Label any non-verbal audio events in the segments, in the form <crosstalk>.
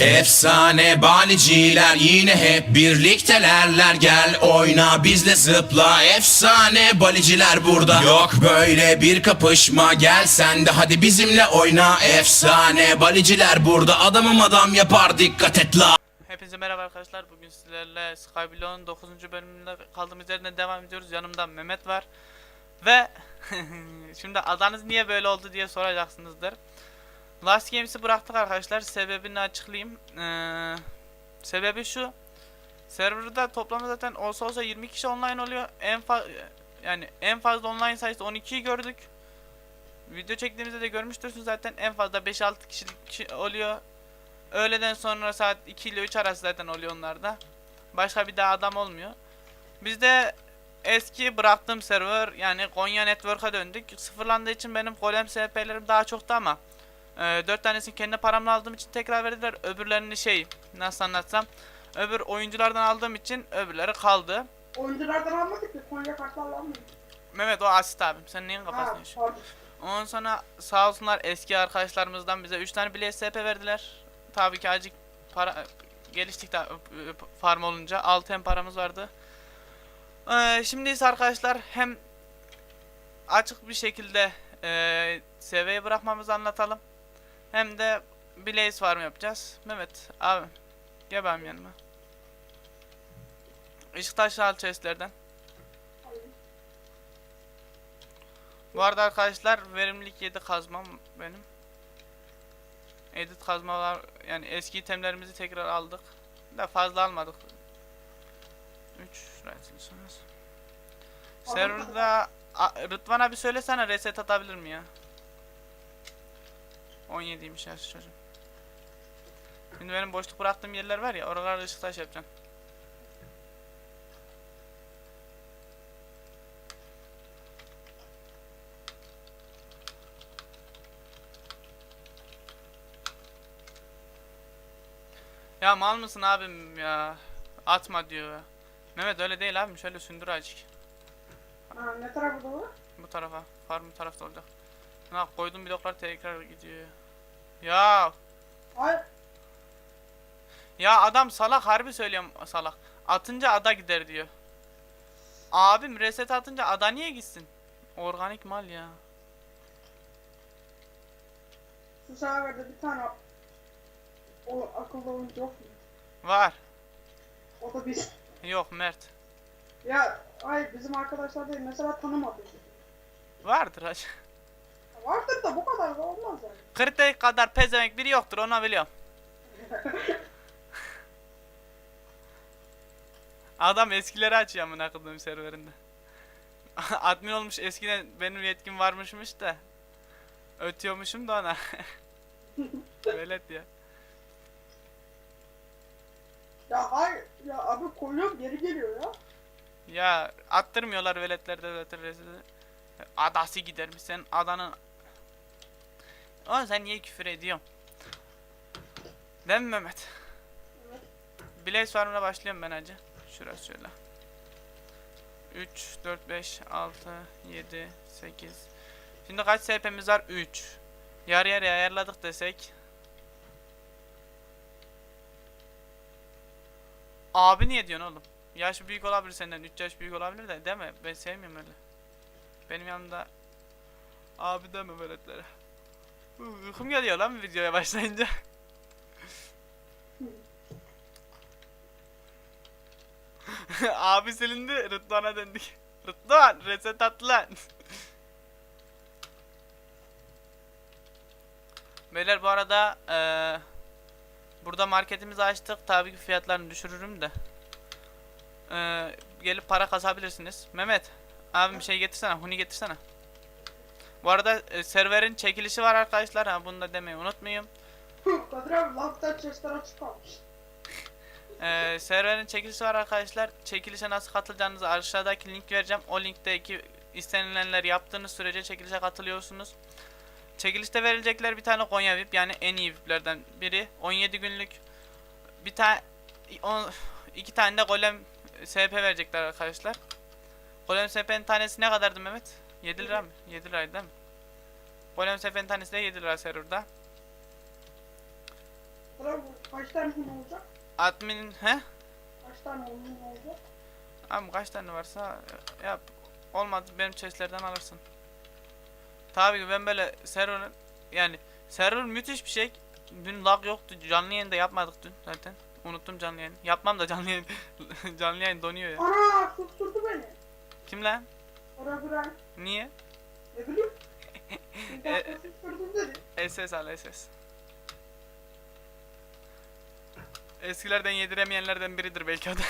Efsane baliciler yine hep birliktelerler Gel oyna bizle zıpla Efsane baliciler burada Yok böyle bir kapışma Gel sen de hadi bizimle oyna Efsane baliciler burada Adamım adam yapar dikkat et la Hepinize merhaba arkadaşlar. Bugün sizlerle Skyblock'un 9. bölümünde kaldığımız yerden devam ediyoruz. Yanımda Mehmet var. Ve <laughs> şimdi adanız niye böyle oldu diye soracaksınızdır. Last Games'i bıraktık arkadaşlar. Sebebini açıklayayım. Ee, sebebi şu. Serverda toplamda zaten olsa olsa 20 kişi online oluyor. En fa yani en fazla online sayısı 12'yi gördük. Video çektiğimizde de görmüştürsünüz zaten en fazla 5-6 kişilik kişi oluyor. Öğleden sonra saat 2 ile 3 arası zaten oluyor onlarda. Başka bir daha adam olmuyor. Biz de eski bıraktığım server yani Konya Network'a döndük. Sıfırlandığı için benim golem SP'lerim daha çoktu ama e, 4 tanesini kendi paramla aldığım için tekrar verdiler. Öbürlerini şey nasıl anlatsam öbür oyunculardan aldığım için öbürleri kaldı. Oyunculardan almadık ki Konya kartlarla almadık. Mehmet o asit abim sen neyin kafasını yaşıyorsun? Ondan sonra sağ olsunlar eski arkadaşlarımızdan bize 3 tane bile SP verdiler. Tabii ki acık para geliştik de farm olunca 6 hem paramız vardı. Ee, şimdi ise arkadaşlar hem açık bir şekilde e, seviyeyi bırakmamızı anlatalım. Hem de Blaze farm yapacağız. Mehmet abi gel benim yanıma. Işık taşı al chestlerden. Bu arada arkadaşlar verimlilik 7 kazmam benim. Edit kazmalar yani eski itemlerimizi tekrar aldık. Da fazla almadık. 3 şurasınız. Serverda Rıdvan abi söylesene reset atabilir mi ya? 17'ymiş yaş çocuğum. Şimdi benim boşluk bıraktığım yerler var ya oralarda ışık taş yapacağım. Ya mal mısın abim ya? Atma diyor. Mehmet öyle değil abim şöyle sündür azıcık. Ha, ne tarafı bu? Bu tarafa. Farm tarafta olacak. Ha koydum bloklar tekrar gidiyor. Ya Hayır. ya adam salak harbi söylüyorum salak. Atınca ada gider diyor. Abim reset atınca ada niye gitsin? Organik mal ya. Şu serverde bir tane o akıllı oyuncu yok mu? Var. O da biz. Yok Mert. Ya hayır bizim arkadaşlar değil mesela tanımadık. Vardır hacı. Da bu kadar da olmaz yani. Kritik kadar pezevenk biri yoktur onu biliyorum. <laughs> Adam eskileri açıyor amına koyduğum serverinde. <laughs> Admin olmuş eskiden benim yetkim varmışmış da. Ötüyormuşum da ona. <laughs> Velet ya. Ya hayır ya abi koyuyorum geri geliyor ya. Ya attırmıyorlar veletlerde rezili. Adası gidermiş sen adanın. Oğlum sen niye küfür ediyorsun? Değil mi Mehmet? Blaze Farm'la başlıyorum ben hacı. Şurası şöyle. 3, 4, 5, 6, 7, 8. Şimdi kaç SP'miz var? 3. Yarı yarıya ayarladık desek. Abi niye diyorsun oğlum? Yaş büyük olabilir senden. 3 yaş büyük olabilir de mi? Ben sevmiyorum öyle. Benim yanımda abi deme veletlere. Uy- Uykum geliyor lan videoya başlayınca. <laughs> Abi silindi Rıdvan'a döndük. Rıdvan reset at lan. Beyler bu arada eee burada marketimizi açtık. Tabii ki fiyatlarını düşürürüm de. Eee gelip para kasabilirsiniz. Mehmet abim şey getirsene. Huni getirsene. Bu arada e, serverin çekilişi var arkadaşlar. Ha bunu da demeyi unutmayayım. <laughs> Kadir abi laftan chestler açık kalmış. Ee, serverin çekilişi var arkadaşlar. Çekilişe nasıl katılacağınızı aşağıdaki link vereceğim. O linkteki istenilenler yaptığınız sürece çekilişe katılıyorsunuz. Çekilişte verilecekler bir tane Konya VIP yani en iyi VIP'lerden biri. 17 günlük bir tane iki tane de Golem SP verecekler arkadaşlar. Golem SP'nin tanesi ne kadardı Mehmet? 7 lira mı? 7 liraydı değil mi? Golem SP'nin tanesi de 7 lira serverda. Abi kaç tane hun olacak? Admin he? Kaç tane hun olacak? Abi kaç tane varsa e, yap. Olmadı benim chestlerden alırsın. Tabii ki ben böyle server'ın yani server müthiş bir şey. Dün lag yoktu. Canlı yayında yapmadık dün zaten. Unuttum canlı yayın. Yapmam da canlı yayın. <laughs> canlı yayın donuyor ya. Ana susturdu beni. Kim lan? Ara bırak. Niye? Ne bileyim. <laughs> E- dedi. SS al SS. Eskilerden yediremeyenlerden biridir belki o da.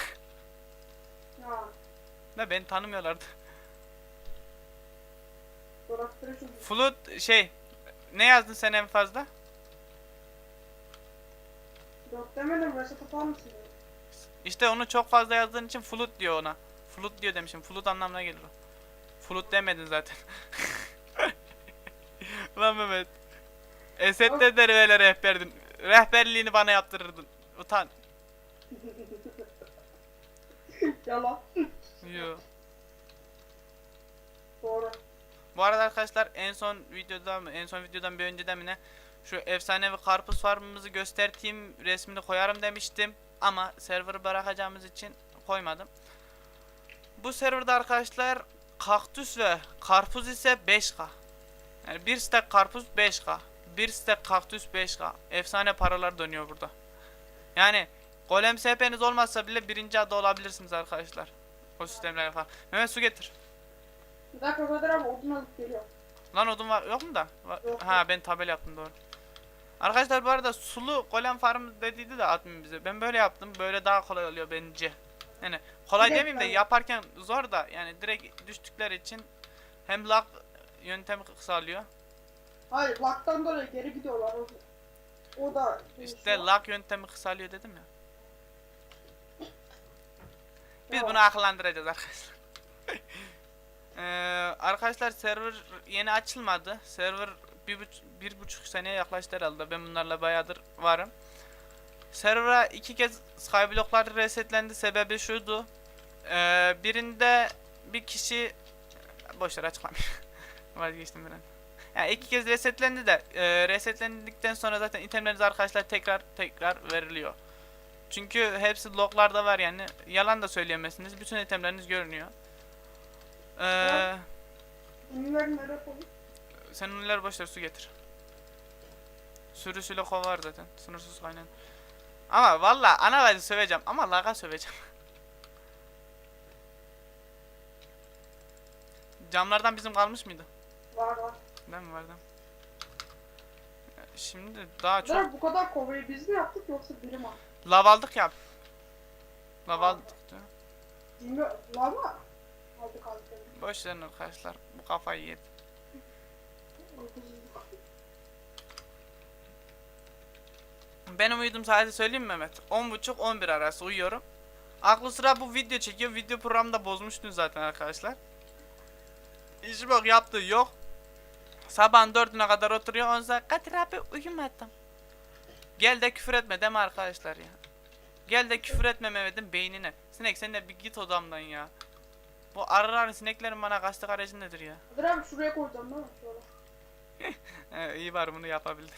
Ya. da beni tanımıyorlardı. Flut şey ne yazdın sen en fazla? Yok demedim mısın? dedi. İşte onu çok fazla yazdığın için flut diyor ona. Flut diyor demişim. Flut anlamına gelir o. Flut demedin zaten. <laughs> Ulan Mehmet. Esed'de de böyle rehberdin. Rehberliğini bana yaptırırdın. Utan. <laughs> Yalan. Yo. Doğru. Bu arada arkadaşlar en son videoda mı en son videodan bir önceden mi ne şu efsanevi karpuz farmımızı göstereyim resmini koyarım demiştim ama server'ı bırakacağımız için koymadım. Bu serverda arkadaşlar kaktüs ve karpuz ise 5k. Yani bir stack karpuz 5k. Bir stack kaktüs 5k. Efsane paralar dönüyor burada. Yani golem SP'niz olmazsa bile birinci adı olabilirsiniz arkadaşlar. O sistemlerle falan. Mehmet su getir. Bir dakika Kadir abi odun alıp geliyor. Lan odun var yok mu da? Yok, ha yok. ben tabela yaptım doğru. Arkadaşlar bu arada sulu golem farm dediydi de admin bize. Ben böyle yaptım. Böyle daha kolay oluyor bence. Yani kolay demeyeyim de yaparken zor da yani direkt düştükleri için hem lag yöntemi kısalıyor. Hayır laktan dolayı geri gidiyorlar. O, o da İşte değişiyor. lag yöntemi kısalıyor dedim ya. Biz bunu akıllandıracağız arkadaşlar. <laughs> Ee, arkadaşlar server yeni açılmadı. Server bir, buç- bir buçuk seneye yaklaştı herhalde. Ben bunlarla bayağıdır varım. Server'a iki kez skyblocklar resetlendi. Sebebi şuydu. Ee, birinde bir kişi boşver açıklamayayım. <laughs> Vazgeçtim an. Yani iki kez resetlendi de e, resetlendikten sonra zaten itemleriniz arkadaşlar tekrar tekrar veriliyor. Çünkü hepsi loglarda var yani. Yalan da söyleyemezsiniz. Bütün itemleriniz görünüyor. Ee, sen ünlüler boşver su getir. Sürüsüyle kovar zaten. Sınırsız kaynağı. Ama valla ana bacı söveceğim ama laga söveceğim. <laughs> Camlardan bizim kalmış mıydı? Var var. Değil mi vardı? Şimdi daha çok abi bu kadar kovayı biz mi yaptık yoksa biri mi? lav aldık ya. Lav aldık. diyor. Bilmiyorum. Lava. Aldık aldık. Boş verin arkadaşlar. Bu kafayı yedi. Benim uyuduğum saati söyleyeyim mi Mehmet? 10.30-11 arası uyuyorum. Aklı sıra bu video çekiyor. Video programda bozmuştun zaten arkadaşlar. İşi bak yaptığı yok. Sabahın dördüne kadar oturuyor. Ondan sonra Kadir abi uyumadım. Gel de küfür etme deme arkadaşlar ya. Gel de küfür etme Mehmet'in beynine. Sinek sen de bir git odamdan ya. Bu arıların sineklerin bana kaçtık aracı nedir ya? Kadir abi şuraya koyacağım mi? Şöyle. <laughs> İyi var bunu yapabildim.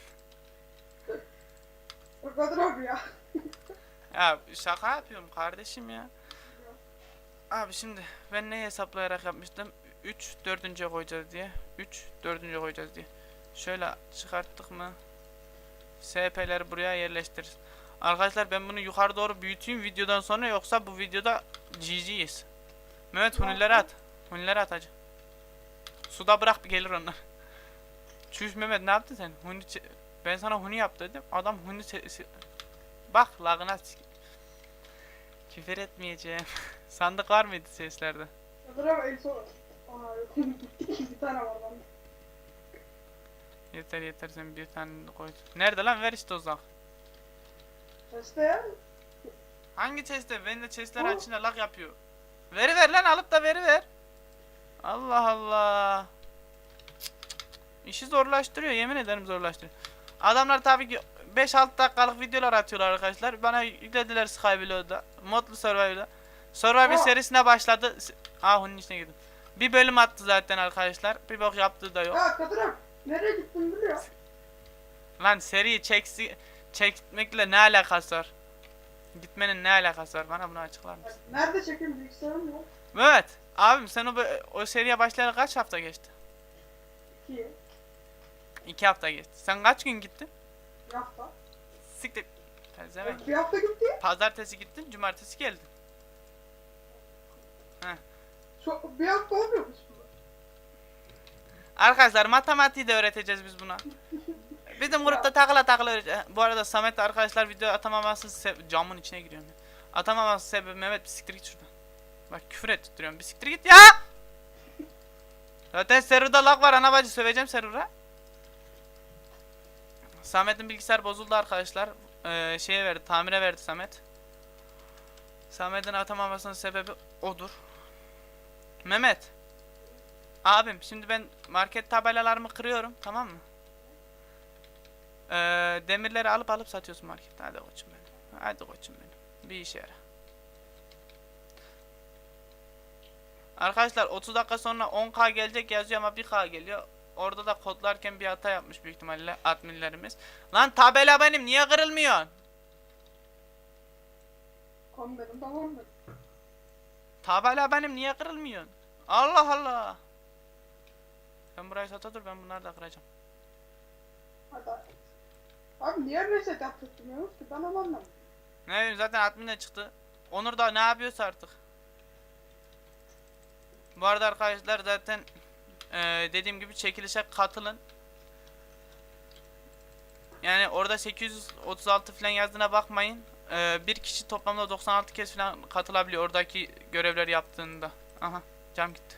<laughs> Kadir abi ya. <laughs> Ya şaka yapıyorum kardeşim ya. Abi şimdi ben ne hesaplayarak yapmıştım? 3 dördüncüye koyacağız diye. 3 dördüncüye koyacağız diye. Şöyle çıkarttık mı? SP'leri buraya yerleştiririz. Arkadaşlar ben bunu yukarı doğru büyüteyim videodan sonra yoksa bu videoda GG'yiz. Mehmet hunileri at. Hunileri at hacı. Suda bırak bir gelir onlar. Çüş Mehmet ne yaptın sen? Huni ben sana huni yap dedim. Adam huni Bak lagına Küfür etmeyeceğim. <laughs> Sandık var mıydı seslerde? Abi en son. Bir tane var bende. Yeter yeter sen bir tane koy. Nerede lan ver işte o zaman. Ya. Hangi chest'te? Ben de chest'ler açınca lag yapıyor. Veri ver lan alıp da veri ver. Allah Allah. İşi zorlaştırıyor yemin ederim zorlaştırıyor. Adamlar tabii ki 5-6 dakikalık videolar atıyorlar arkadaşlar. Bana yüklediler Skyblow'da. Modlu Survivor'da. Survivor serisine başladı. Ah onun içine girdim. Bir bölüm attı zaten arkadaşlar. Bir bok yaptığı da yok. Ya Kadir abi. Nereye gittin biliyor. Lan seri çeksi çekmekle ne alakası var? Gitmenin ne alakası var? Bana bunu açıklar mısın? Nerede çekim bilgisayarım yok. Mehmet, abim sen o, o seriye başlayalı kaç hafta geçti? İki. İki hafta geçti. Sen kaç gün gittin? Bir hafta. Siktir. Pezevenk. Bir hafta gitti. Pazartesi gittin, cumartesi geldin. Çok, bir hafta olmuyormuş bu. Arkadaşlar matematiği de öğreteceğiz biz buna. Bizim grupta takıla takıla öğreteceğiz. Bu arada Samet arkadaşlar video atamaması se- camın içine giriyorum ya. Atamaması sebebi Mehmet bir siktir git şuradan. Bak küfür ettiriyorum bir siktir git ya. <laughs> Zaten serverda lag var ana bacı söveceğim server'a. Samet'in bilgisayar bozuldu arkadaşlar. Ee, şeye verdi tamire verdi Samet. Samet'in atamamasının sebebi odur. Mehmet. Abim şimdi ben market tabelalarımı kırıyorum tamam mı? Ee, demirleri alıp alıp satıyorsun markette. Hadi koçum benim. Hadi koçum benim. Bir işe yara. Arkadaşlar 30 dakika sonra 10k gelecek yazıyor ama 1k geliyor. Orada da kodlarken bir hata yapmış büyük ihtimalle adminlerimiz. Lan tabela benim niye kırılmıyor? Tamam mı? Tabela benim niye kırılmıyor? Allah Allah. Ben burayı sata dur ben bunları da kıracağım. Hadi. Abi niye reset yaptırtmıyoruz ki ben onu anlamadım. Ne bileyim zaten admin'e çıktı. Onur da ne yapıyorsa artık. Bu arada arkadaşlar zaten eee, dediğim gibi çekilişe katılın. Yani orada 836 falan yazdığına bakmayın. Eee, bir kişi toplamda 96 kez falan katılabiliyor oradaki görevleri yaptığında. Aha cam gitti.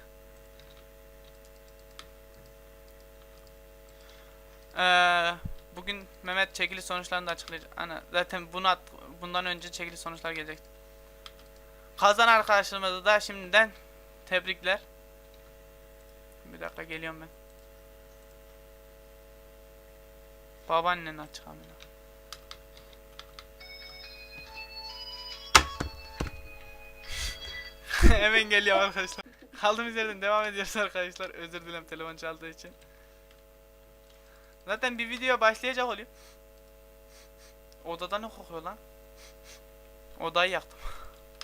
Eee bugün Mehmet çekiliş sonuçlarını da açıklayacak. Ana zaten bunu at, bundan önce çekiliş sonuçlar gelecek. Kazan arkadaşlarımıza da şimdiden tebrikler. Bir dakika geliyorum ben. Babaannen açık amına. <laughs> Hemen geliyor arkadaşlar. Kaldığımız yerden devam ediyoruz arkadaşlar. Özür dilerim telefon çaldığı için. Zaten bir video başlayacak oluyor. Odada ne kokuyor lan? Odayı yaktım.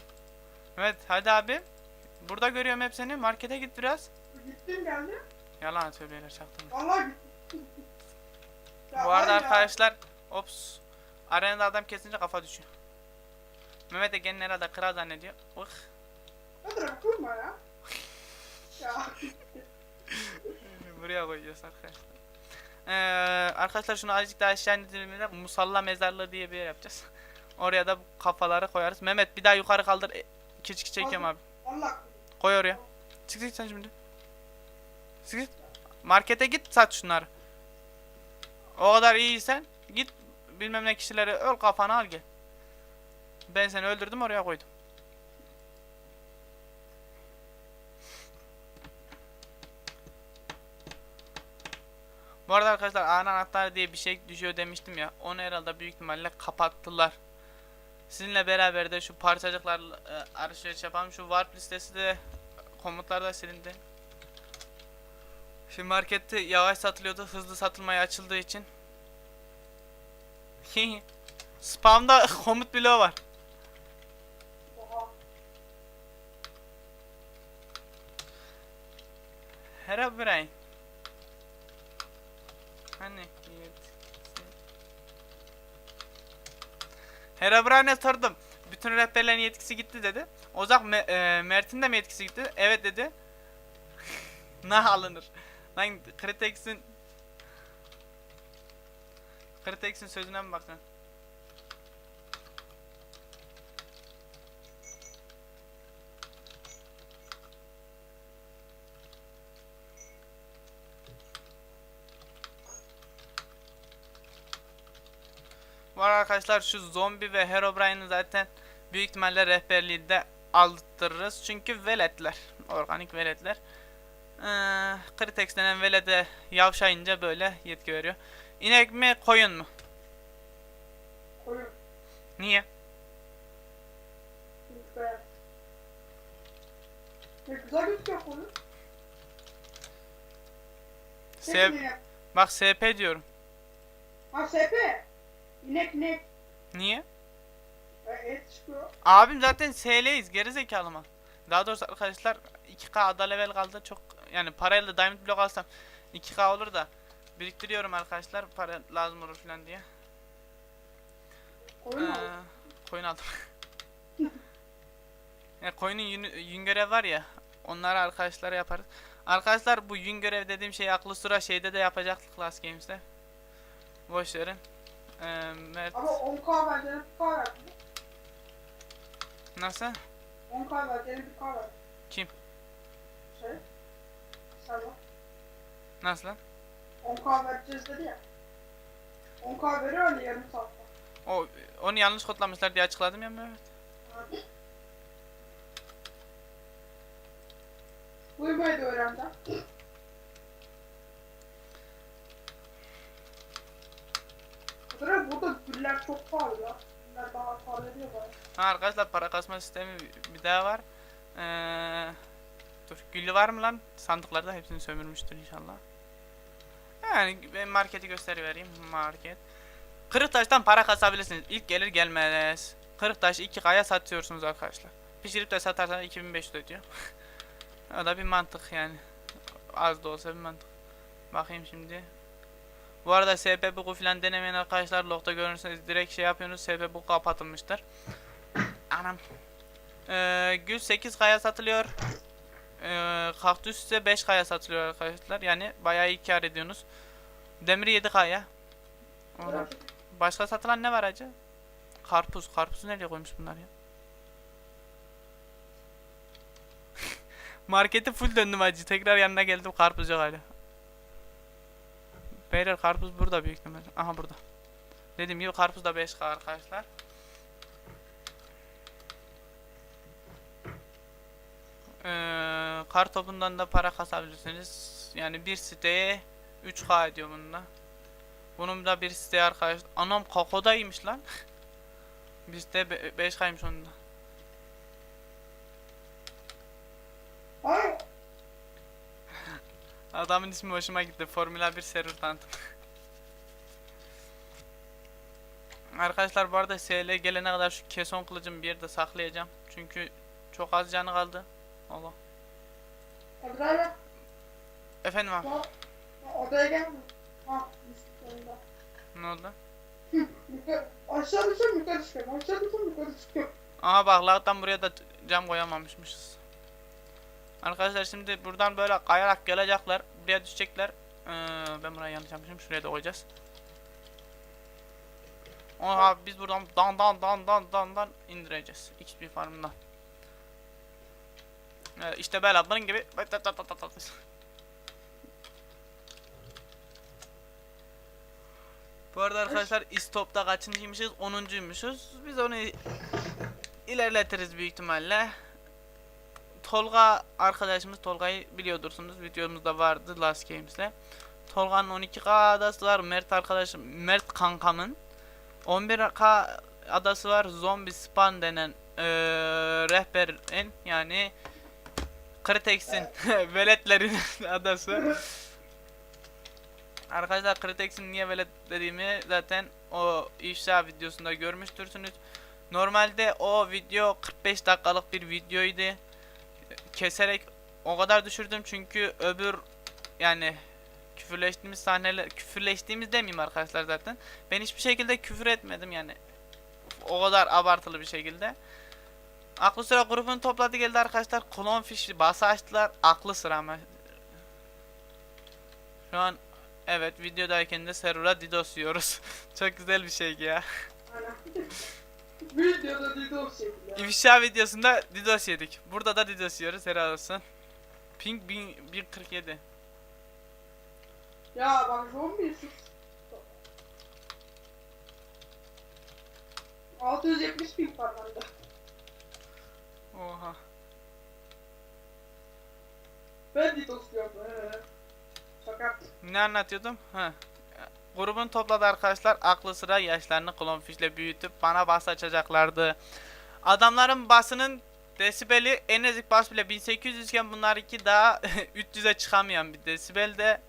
<laughs> evet hadi abi. Burada görüyorum hep seni. Markete git biraz. Gittim geldim. Yalan beyler çaktım. Ya Bu arada arkadaşlar ops. Arenada adam kesince kafa düşüyor. Mehmet de kendini herhalde kral zannediyor. Ih. Hadi dokunma ya. <laughs> ya. Buraya koyacağız arkadaşlar. Ee, arkadaşlar şunu azıcık daha aşağı indirilmede musalla mezarlığı diye bir yer yapacağız. <laughs> Oraya da kafaları koyarız. Mehmet bir daha yukarı kaldır. E, Küçük çekiyorum abi. Allah Koy oraya. Çık git sen şimdi. Çık git. Markete git sat şunları. O kadar iyiysen git bilmem ne kişileri öl kafana al gel. Ben seni öldürdüm oraya koydum. Bu arada arkadaşlar ana anahtarı diye bir şey düşüyor demiştim ya. Onu herhalde büyük ihtimalle kapattılar. Sizinle beraber de şu parçacıklarla e, alışveriş yapalım. Şu warp listesi de komutlar da silindi. Şimdi markette yavaş satılıyordu. Hızlı satılmaya açıldığı için. <laughs> Spam'da <laughs> komut bloğu var. Herobrine. Hani. Herobrine'e sordum. Bütün rehberlerin yetkisi gitti dedi. Ozak Me- e, Mert'in de mi yetkisi gitti? Evet dedi. <laughs> ne alınır? Lan Kritex'in Kritex'in sözüne mi baktın? Arada arkadaşlar şu zombi ve Herobrine'ı zaten büyük ihtimalle rehberliği de aldırırız. Çünkü veletler. Organik veletler. Ee, Critex denen velede yavşayınca böyle yetki veriyor. İnek mi koyun mu? Koyun. Niye? Güzel gözüküyor koyun. Yap. Bak SP diyorum. Ha SP. İnek inek. Niye? E. Abim zaten SL'yiz geri zekalı mı? Daha doğrusu arkadaşlar 2K ada level kaldı çok yani parayla diamond block alsam 2K olur da biriktiriyorum arkadaşlar para lazım olur falan diye. Koyun Ee, al. koyun aldım. <laughs> ya koyunun yün, yün görev var ya onları arkadaşlara yaparız. Arkadaşlar bu yün görev dediğim şeyi aklı sıra şeyde de yapacaktık Last Games'te. Boş verin. Ee, Mert Ama 10k vereceğine bir nasıl? 10k vereceğine bir k ver. Kim? Şey. Sen. Nasıl lan? 10k vereceğiz dedi ya. 10k veriyor öyle yarım saatte. O onu yanlış kodlamışlar diye açıkladım ya Mehmet. Abi. Uyumayı da öğrendi. Burada burada güller çok pahalı ya. Ha arkadaşlar para kasma sistemi bir daha var. Ee, dur güllü var mı lan? Sandıklarda hepsini sömürmüştür inşallah. Yani ben marketi gösterivereyim. Market. Kırıktaş'tan para kasabilirsiniz. İlk gelir gelmez. Kırıktaş 2K'ya satıyorsunuz arkadaşlar. Pişirip de satarsanız 2500 ödüyor. <laughs> o da bir mantık yani. Az da olsa bir mantık. Bakayım şimdi. Bu arada SPBQ falan denemeyen arkadaşlar logda görürseniz direkt şey yapıyorsunuz SPBQ kapatılmıştır. <coughs> Anam. Ee, gül 8 kaya satılıyor. Ee, kaktüs ise 5 kaya satılıyor arkadaşlar. Yani bayağı iyi kar ediyorsunuz. Demir 7 kaya. Başka satılan ne var acı? Karpuz. Karpuzu nereye koymuş bunlar ya? <laughs> Marketi full döndüm acı. Tekrar yanına geldim karpuz yok hala. Beyler karpuz burada büyük ihtimalle. Aha burada. Dediğim gibi karpuz da 5k arkadaşlar. Ee, kar topundan da para kasabilirsiniz. Yani bir siteye 3k ediyor bununla. Bunun da bir siteye arkadaş. Anam kakodaymış lan. <laughs> bir site 5k'ymış onun da. Hayır. Adamın ismi hoşuma gitti. Formula 1 server tanıtım. Arkadaşlar bu arada SL gelene kadar şu keson kılıcımı bir yerde saklayacağım. Çünkü çok az canı kaldı. Allah. Gel. Efendim abi. Odaya gelme. Ha. Ne oldu? <laughs> Aşağı düşüyorum yukarı çıkıyorum. Aşağı düşüyorum yukarı çıkıyorum. Aha bak lagdan buraya da cam koyamamışmışız. Arkadaşlar şimdi buradan böyle kayarak gelecekler. Buraya düşecekler. Ee, ben buraya yanlış yapmışım. Şuraya da koyacağız. Oha biz buradan dan dan dan dan dan dan indireceğiz. XP farmından. Ee, işte böyle bunun gibi. Bu arada arkadaşlar istopta kaçıncıymışız? 10'uncuymuşuz. Biz onu ilerletiriz büyük ihtimalle. Tolga arkadaşımız Tolga'yı biliyordursunuz. Videomuzda vardı Last Games'le. Tolga'nın 12K adası var. Mert arkadaşım Mert kankamın 11K adası var. Zombie Spawn denen eee rehberin yani Kritex'in <laughs> veletlerin <laughs> adası. Arkadaşlar Kritex'in niye velet dediğimi zaten o ifşa videosunda görmüştürsünüz. Normalde o video 45 dakikalık bir videoydu. Keserek o kadar düşürdüm çünkü öbür yani küfürleştiğimiz sahneler küfürleştiğimiz demeyeyim arkadaşlar zaten. Ben hiçbir şekilde küfür etmedim yani. O kadar abartılı bir şekilde. Aklı sıra grubunu topladı geldi arkadaşlar. Klon fişi basa açtılar. Aklı sıra ama. Şu an evet videodayken de server'a DDoS yiyoruz. <laughs> Çok güzel bir şey ya. <laughs> Videoda DDoS ya. İfşa videosunda DDoS yedik. Burada da DDoS yiyoruz helal olsun. Ping 1000 1047. Ya bak zombi sus. 670 ping var bende. Oha. Ben DDoS diyorum. Yaptım. Ne anlatıyordum? Ha. Grubun topladı arkadaşlar. Aklı sıra yaşlarını klonfişle büyütüp bana bas açacaklardı. Adamların basının desibeli en ezik bas bile 1800 iken bunlar iki daha <laughs> 300'e çıkamayan bir desibelde.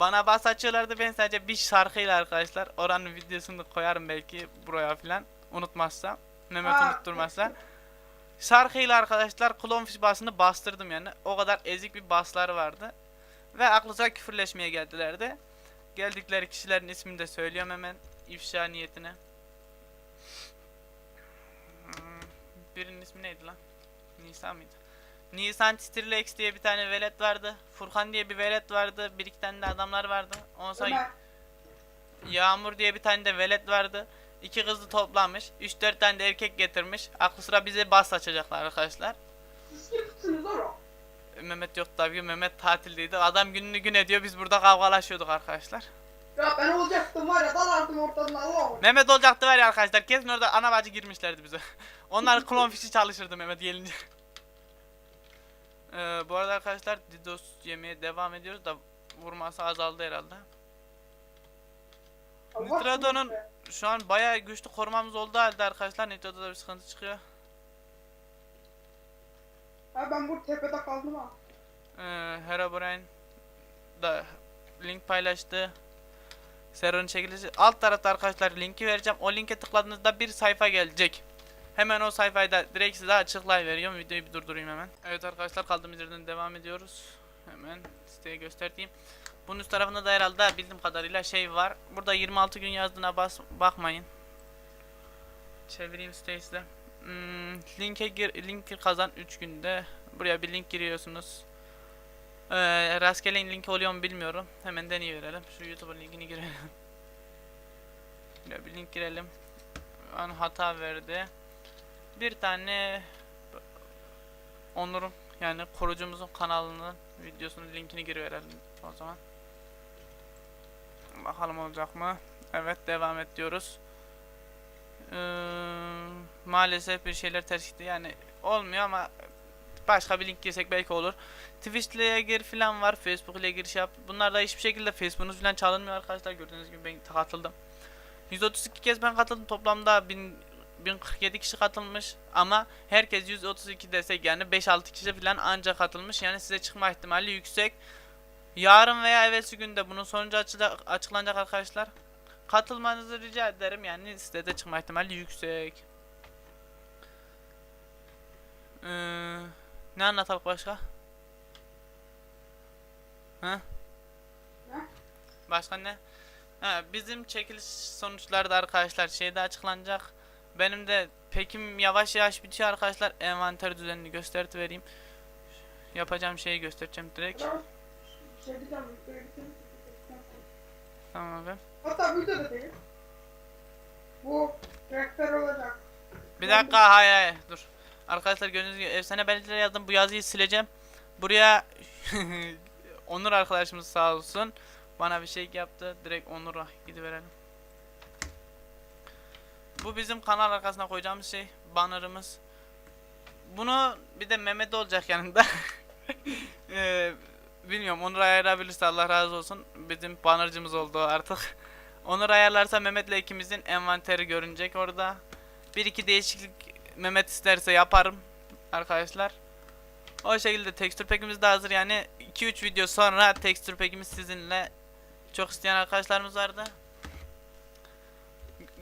Bana bas açıyorlardı ben sadece bir şarkıyla arkadaşlar. Oranın videosunu koyarım belki buraya filan. Unutmazsam. Mehmet unutturmazsa. Şarkıyla arkadaşlar Clownfish basını bastırdım yani. O kadar ezik bir basları vardı. Ve aklınıza küfürleşmeye geldiler de. Geldikleri kişilerin ismini de söylüyorum hemen ifşa niyetine. Hmm, Birinin ismi neydi lan? Nisan mıydı? Nisan Titirlex diye bir tane velet vardı. Furkan diye bir velet vardı. Bir iki tane de adamlar vardı. Ondan sonra. Yağmur diye bir tane de velet vardı. İki kızı toplamış. 3-4 tane de erkek getirmiş. Aklı sıra bize bas açacaklar arkadaşlar. Siz kimsiniz oğlum? Mehmet yok tabii. Mehmet tatildeydi. Adam gününü gün ediyor. Biz burada kavgalaşıyorduk arkadaşlar. Ya ben olacaktım var ya dalardım ortadan Allah'ım. Mehmet olacaktı var ya arkadaşlar. Kesin orada ana bacı girmişlerdi bize. <laughs> Onlar klon fişi çalışırdı Mehmet gelince. <laughs> Ee, bu arada arkadaşlar Didos yemeye devam ediyoruz da vurması azaldı herhalde. Allah aşkına. şu an bayağı güçlü korumamız oldu halde arkadaşlar. Nitrodo'da bir sıkıntı çıkıyor. Ha ben bu tepede kaldım ha. Ee, Herobrine da link paylaştı. Server'ın çekilişi. Alt tarafta arkadaşlar linki vereceğim. O linke tıkladığınızda bir sayfa gelecek. Hemen o sayfayı da direkt size açıklayıveriyorum. Videoyu bir durdurayım hemen. Evet arkadaşlar kaldığımız yerden devam ediyoruz. Hemen siteye göstereyim. Bunun üst tarafında da herhalde bildiğim kadarıyla şey var. Burada 26 gün yazdığına bas bakmayın. Çevireyim siteyi size. Hmm, linke gir, linki kazan 3 günde. Buraya bir link giriyorsunuz. Ee, rastgele link oluyor mu bilmiyorum. Hemen deneyiverelim. Şu YouTube'un linkini girelim. <laughs> Buraya bir link girelim. An hata verdi. Bir tane Onur'un yani kurucumuzun kanalının videosunun linkini giriverelim o zaman. Bakalım olacak mı? Evet devam et diyoruz. Ee, maalesef bir şeyler ters gitti. Yani olmuyor ama başka bir link girsek belki olur. Twitch ile gir falan var. Facebook ile giriş yap. Bunlar da hiçbir şekilde Facebook'unuz falan çalınmıyor arkadaşlar. Gördüğünüz gibi ben katıldım. 132 kez ben katıldım. Toplamda 1000 1047 kişi katılmış ama herkes 132 desek yani 5-6 kişi falan anca katılmış. Yani size çıkma ihtimali yüksek. Yarın veya evvelsi günde bunun sonucu açıla- açıklanacak arkadaşlar. Katılmanızı rica ederim. Yani size de çıkma ihtimali yüksek. Ee, ne anlatalım başka? Ha? Başka ne? Ha, bizim çekiliş sonuçları da arkadaşlar şeyde açıklanacak. Benim de pekim yavaş yavaş bitiyor arkadaşlar. Envanter düzenini gösterdi vereyim. Yapacağım şeyi göstereceğim direkt. Şey. Tamam abi. Hatta video da. Bu rektör olacak. Bir dakika hay hay dur. Arkadaşlar gördüğünüz gibi efsane belgeler yazdım. Bu yazıyı sileceğim. Buraya <laughs> Onur arkadaşımız sağ olsun. Bana bir şey yaptı. Direkt Onur'a gidiverelim. Bu bizim kanal arkasına koyacağımız şey. Banner'ımız. Bunu bir de Mehmet olacak yanında. Eee <laughs> bilmiyorum Onur ayarlayabilirse Allah razı olsun. Bizim banner'cımız oldu artık. Onur ayarlarsa Mehmet'le ikimizin envanteri görünecek orada. Bir iki değişiklik Mehmet isterse yaparım arkadaşlar. O şekilde tekstür pack'imiz de hazır yani 2-3 video sonra tekstür pack'imiz sizinle çok isteyen arkadaşlarımız vardı.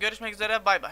Görüşmek üzere bay bay.